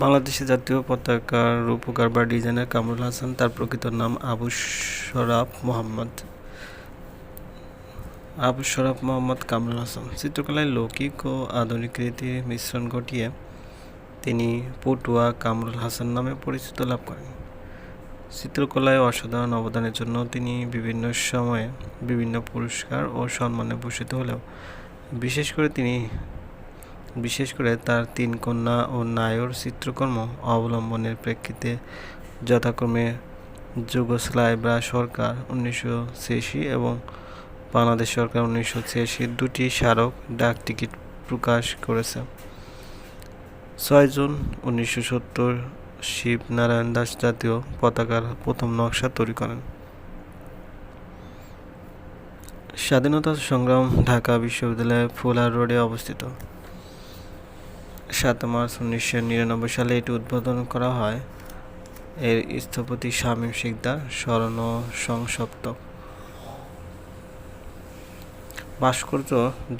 বাংলাদেশের জাতীয় পতাকার রূপকার বা ডিজাইনার কামরুল হাসান, তার প্রকৃত নাম আবু শরাফ মোহাম্মদ। আবু শরাফ মোহাম্মদ কামরুল হাসান। চিত্রকলায় লৌকিক ও আধুনিক রীতির মিশ্রণ ঘটিয়ে তিনি পটুয়া কামরুল হাসান নামে পরিচিত লাভ করেন। চিত্রকলায় অসাধারণ অবদানের জন্য তিনি বিভিন্ন সময়ে বিভিন্ন পুরস্কার ও সম্মানে ভূষিত হলেও বিশেষ করে তিনি বিশেষ করে তার তিন কন্যা ও নায়র চিত্রকর্ম অবলম্বনের প্রেক্ষিতে যথাক্রমে যুগোস্লাভিয়া সরকার উনিশশো ছিয়াশি এবং বাংলাদেশ সরকার উনিশশো ছিয়াশি দুটি স্মারক ডাক টিকিট প্রকাশ করেছে। ছয় জুন উনিশশো সত্তর শিবনারায়ণ দাস জাতীয় পতাকার প্রথম নকশা তৈরি করেন। স্বাধীনতা সংগ্রাম ঢাকা বিশ্ববিদ্যালয়ের ফুলার রোডে অবস্থিত। সাত মার্চ উনিশশো নিরানব্বই সালে এটি উদ্বোধন করা হয়। এর স্থপতি শামীম শিকদার স্মরণ ও সংসপ্তক। ভাস্কর্য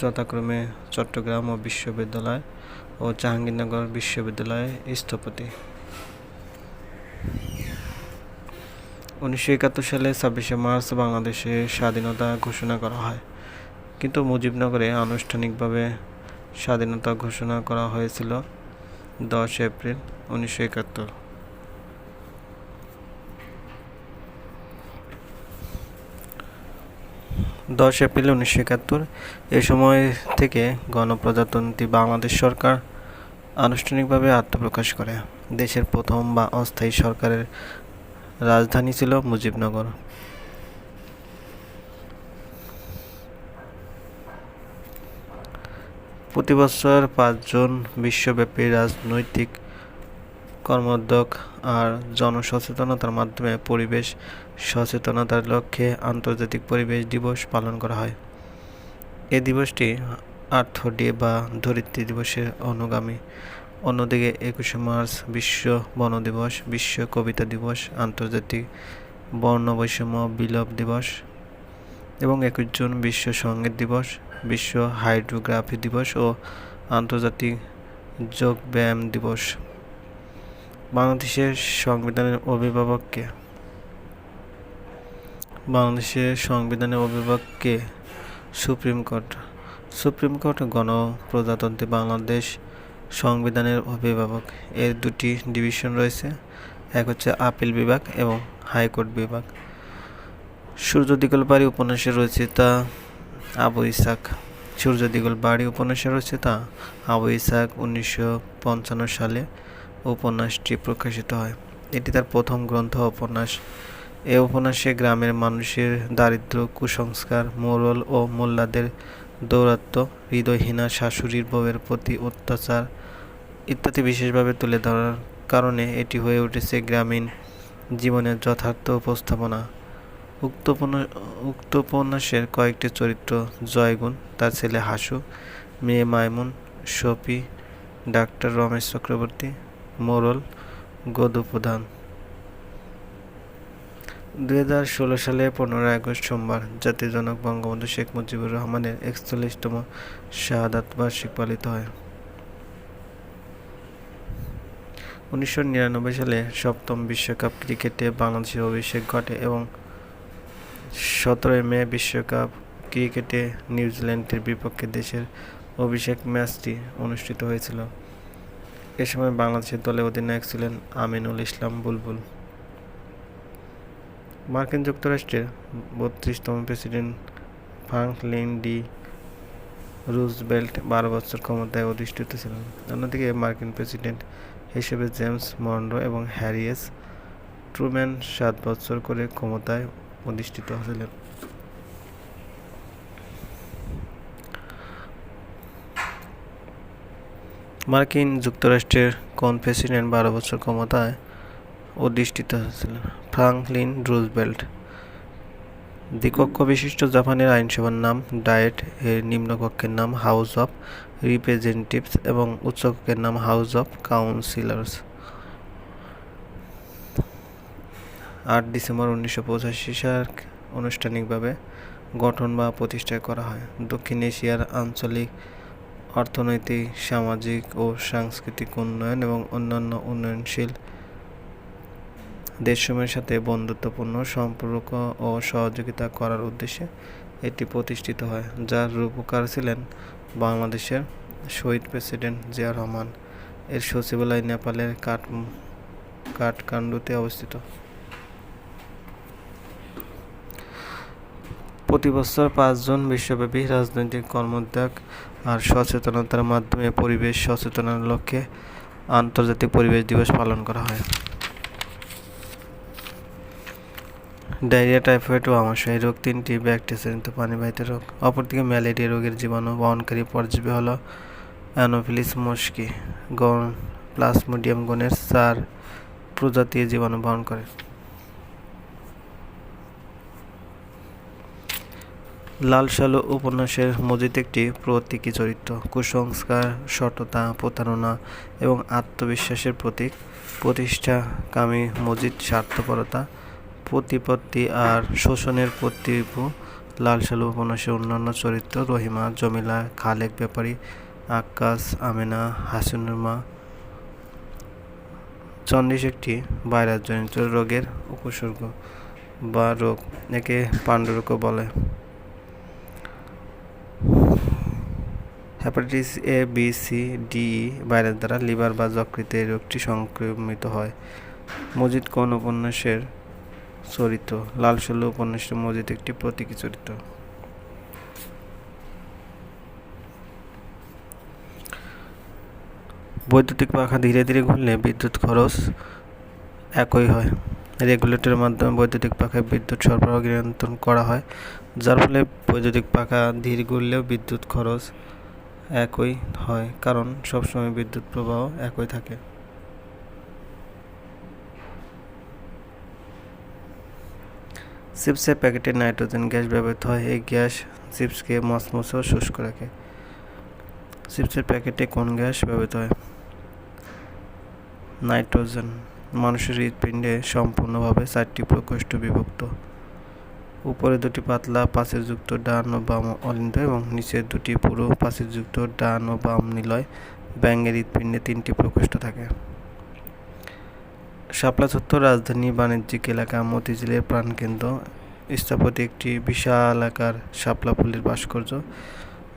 যথাক্রমে চট্টগ্রাম ও বিশ্ববিদ্যালয় ও জাহাঙ্গীরনগর বিশ্ববিদ্যালয়ে স্থপতি। উনিশশো একাত্তর সালে ছাব্বিশে মার্চ বাংলাদেশে স্বাধীনতা ঘোষণা করা হয়। কিন্তু মুজিবনগরে আনুষ্ঠানিকভাবে স্বাধীনতা ঘোষণা করা হয়েছিল দশ এপ্রিল উনিশশো একাত্তর। দশ এপ্রিল উনিশশো একাত্তর, এ সময় থেকে গণপ্রজাতন্ত্রী বাংলাদেশ সরকার আনুষ্ঠানিকভাবে আত্মপ্রকাশ করে। দেশের প্রথম বা অস্থায়ী সরকারের রাজধানী ছিল মুজিবনগর। প্রতি বছর পাঁচজন বিশ্বব্যাপী রাজনৈতিক কর্মোদ্যোগ আর জনসচেতনতার মাধ্যমে পরিবেশ সচেতনতার লক্ষ্যে আন্তর্জাতিক পরিবেশ দিবস পালন করা হয়। এ দিবসটি আর্থ ডে বা ধরিত্রী দিবসের অনুগামী। অন্যদিকে একুশে মার্চ বিশ্ব বন দিবস, বিশ্ব কবিতা দিবস, আন্তর্জাতিক বর্ণবৈষম্য বিলোপ দিবস এবং একুশ জুন বিশ্ব সংগীত দিবস বিশ্ব হাইড্রোগ্রাফি দিবস ও আন্তর্জাতিক যোগ ব্যায়াম দিবস। বাংলাদেশের সংবিধানের অভিভাবককে বাংলাদেশের সংবিধানের অভিভাবককে সুপ্রিম কোর্ট। সুপ্রিম কোর্ট গণপ্রজাতন্ত্রী বাংলাদেশ সংবিধানের অভিভাবক। এর দুটি ডিভিশন রয়েছে, এক হচ্ছে আপিল বিভাগ এবং হাইকোর্ট বিভাগ। সূর্য দিগল বাড়ি উপন্যাসের রচিতা আবু ইসাক সূর্য দিগল বাড়ি উপন্যাসের রচিতা আবু ইসাক উনিশশো পঞ্চান্ন সালে উপন্যাসটি প্রকাশিত হয়। এটি তার প্রথম গ্রন্থ উপন্যাস। এ উপন্যাসে গ্রামের মানুষের দারিদ্র, কুসংস্কার, মোরল ও মোল্লাদের দৌরাত্ম্য, হৃদয়হীনা শাশুড়ির বউয়ের প্রতি অত্যাচার ইত্যাদি বিশেষভাবে তুলে ধরার কারণে এটি হয়ে উঠেছে গ্রামীণ জীবনের যথার্থ উপস্থাপনা। উক্ত উক্ত উপন্যাসের কয়েকটি চরিত্র জয়গুণ, তার ছেলে হাসু, মেয়ে মাইমুন, শফি, ডাক্তার রমেশ চক্রবর্তী, মোরল গদু প্রধান দুই হাজার ষোলো সালে পনেরোই আগস্ট সোমবার জাতির জনক বঙ্গবন্ধু শেখ মুজিবুর রহমানের একচল্লিশতম শাহাদাত বার্ষিক পালিত হয়। উনিশশো নিরানব্বই সালে সপ্তম বিশ্বকাপ ক্রিকেটে বাংলাদেশের অভিষেক ঘটে এবং সতেরোই মে বিশ্বকাপ ক্রিকেটে নিউজিল্যান্ডের বিপক্ষে দেশের অভিষেক ম্যাচটি অনুষ্ঠিত হয়েছিল। এ সময় বাংলাদেশের দলে অধিনায়ক ছিলেন আমিনুল ইসলাম বুলবুল। মার্কিন যুক্তরাষ্ট্রের বত্রিশতম প্রেসিডেন্ট ফ্রাঙ্কলিন ডি রুজবেল্ট বারো বছর ক্ষমতায় অধিষ্ঠিত ছিলেন। অন্যদিকে মার্কিন প্রেসিডেন্ট হিসেবে জেমস মন্ডো এবং হ্যারিয়েস ট্রুম্যান সাত বছর করে ক্ষমতায় অধিষ্ঠিত ছিলেন মার্কিন যুক্তরাষ্ট্রের কোন প্রেসিডেন্ট বারো বছর ক্ষমতায় অধিষ্ঠিত হয়েছিলেন? ফ্রাঙ্কলিন রুজবেল্ট দ্বিকক্ষ বিশিষ্ট জাপানের আইনসভার নাম, ডায়েট, এর নিম্নকক্ষের নাম, হাউস অফ রিপ্রেজেন্টেটিভস এবং উচ্চকক্ষের নাম, হাউস অফ কাউন্সিলর্স। আট ডিসেম্বর উনিশশো পঁচাশি সাল আনুষ্ঠানিকভাবে গঠন বা প্রতিষ্ঠা করা হয়। দক্ষিণ এশিয়ার আঞ্চলিক অর্থনৈতিক, সামাজিক ও সাংস্কৃতিক উন্নয়ন এবং অন্যান্য উন্নয়নশীল দেশসমূহের সাথে বন্ধুত্বপূর্ণ সম্পর্ক ও সহযোগিতা করার উদ্দেশ্যে এটি প্রতিষ্ঠিত হয়, যার রূপকার ছিলেন বাংলাদেশের শহীদ প্রেসিডেন্ট জিয়া রহমান। এর সচিবালয় নেপালের কাঠ কাঠমান্ডুতে অবস্থিত। প্রতি বছর পাঁচজন বিশ্বব্যাপী রাজনৈতিক কর্মোদ্যোগ আর সচেতনতার মাধ্যমে পরিবেশ সচেতনার লক্ষ্যে আন্তর্জাতিক পরিবেশ দিবস পালন করা হয়। ডায়রিয়া, টাইফয়েড ও আমাশয় রোগ তিনটি ব্যাকটেরিয়াজনিত পানিবাহিত রোগ। অপরদিকে ম্যালেরিয়া রোগের জীবাণু বহনকারী পরজীবী হল অ্যানোফিলিস মস্কি, গণ প্লাজমোডিয়াম গণের চার প্রজাতির জীবাণু বহন করে। লাল উপন্যাসের মজিদ একটি প্রতীকী চরিত্র। কুসংস্কার, সততা, প্রতারণা এবং আত্মবিশ্বাসের প্রতীক। প্রতিষ্ঠাকামী মজিদ স্বার্থপরতা, প্রতিপত্তি আর শোষণের প্রতিভু লাল সালু উপন্যাসের অন্যান্য চরিত্র রহিমা, জমিলা, খালেক ব্যাপারী আক্কাস আমেনা হাসিনুর চন্ডিস একটি ভাইরাসজনিত রোগের উপসর্গ বা রোগ, একে পাণ্ডুরোগও বলে। Hepatitis A, B, C, D virus দ্বারা লিভার বা যকৃতে রোগটি সংক্রমিত হয়। মজিদ কোন উপন্যাসের চরিত্র? লাল ষোলো উপন্যাসের মজিদ একটি প্রতীকী চরিত্র। বৈদ্যুতিক পাখা ধীরে ধীরে ঘুরলে বিদ্যুৎ খরচ একই হয়। রেগুলেটরের মাধ্যমে বৈদ্যুতিক পাখায় বিদ্যুৎ সরবরাহ নিয়ন্ত্রণ করা হয়, যার ফলে বৈদ্যুতিক পাখা ধীর ঘুরলেও বিদ্যুৎ খরচ একই হয়, কারণ সবসময় বিদ্যুৎ প্রবাহ একই থাকে। চিপসের প্যাকেটে নাইট্রোজেন গ্যাস ব্যবহৃত হয়, এই গ্যাস চিপসকে ও শুষ্ক রাখে। চিপসের প্যাকেটে কোন গ্যাস ব্যবহৃত হয়? নাইট্রোজেন, মানুষের হৃৎপিণ্ডে সম্পূর্ণভাবে চারটি প্রকোষ্ঠ বিভক্ত। উপরে দুটি পাতলা পাশেরযুক্ত ডান ও বাম অলিন্দ এবং নিচের দুটি পুরো পাশেরযুক্ত ডান ও বাম নিলয় ব্যাঙের হৃৎপিণ্ডে তিনটি প্রকোষ্ঠ থাকে। শাপলা চত্বর রাজধানী বাণিজ্যিক এলাকা মতিঝিলের প্রাণকেন্দ্র। স্থাপত্য একটি বিশাল আকার শাপলা ফুলের ভাস্কর্য।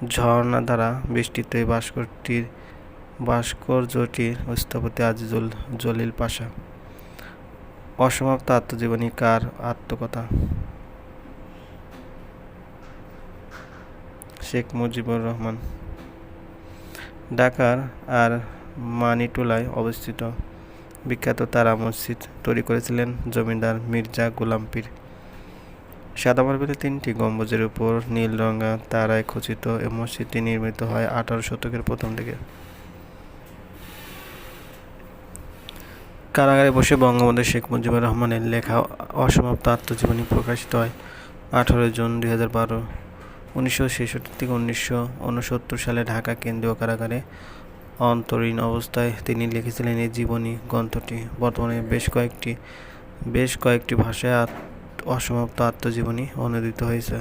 ঝর্ণা দ্বারা বেষ্টিত এই ভাস্করটির ভাস্কর্যটির স্থপতি আজিজুল জলিল পাশা। অসমাপ্ত আত্মজীবনী কার আত্মকথা? শেখ মুজিবুর রহমান। ঢাকার আর মানিটুলায় অবস্থিত বিখ্যাত তারা মসজিদ তৈরি করেছিলেন জমিদার মির্জা গোলাম পীর। সাদা মার্বেলের তিনটি গম্বুজের উপর নীল রঙা তারায় খচিত এ মসজিদটি নির্মিত হয় আঠারো শতকের প্রথম দিকে। কারাগারে বসে বঙ্গবন্ধু শেখ মুজিবুর রহমানের লেখা অসমাপ্ত আত্মজীবনী প্রকাশিত হয় আঠারোই জুন দুই হাজার বারো। উনিশশো ছেষট্টি থেকে উনিশশো উনসত্তর সালে ঢাকা কেন্দ্রীয় কারাগারে অন্তরীণ অবস্থায় তিনি লিখেছিলেন এই জীবনী গ্রন্থটি। বর্তমানে বেশ কয়েকটি বেশ কয়েকটি ভাষায় অসমাপ্ত আত্মজীবনী অনুদিত হয়েছে।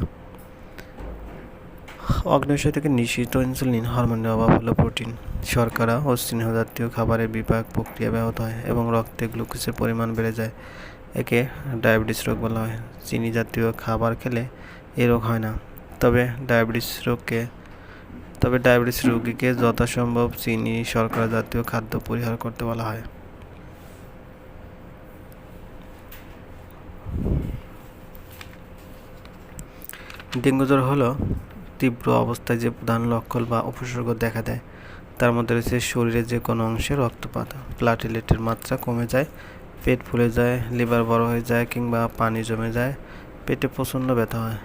অগ্নাশয় থেকে নিষিদ্ধ ইনসুলিন হরমোনের অভাব হলো প্রোটিন। শর্করা ও স্নেহ জাতীয় খাবারের বিপাক প্রক্রিয়া ব্যাহত হয় এবং রক্তে গ্লুকোজের পরিমাণ বেড়ে যায়। একে ডায়াবেটিস রোগ বলা হয়। চিনি জাতীয় খাবার খেলে এ রোগ হয় না। তবে ডায়াবেটিস রোগকে, তবে ডায়াবেটিস রোগীকে যথাসম্ভব চিনি, শর্করা জাতীয় খাদ্য পরিহার করতে বলা হয়। ডেঙ্গু জ্বর হলো তীব্র অবস্থায় যে প্রধান লক্ষণ বা উপসর্গ দেখা দেয়, তার মধ্যে রয়েছে শরীরের যে কোনো অংশে রক্তপাত। প্লাটিলেটের মাত্রা কমে যায়, পেট ফুলে যায়, লিভার বড় হয়ে যায় কিংবা পানি জমে যায়, পেটে প্রচণ্ড ব্যথা হয়।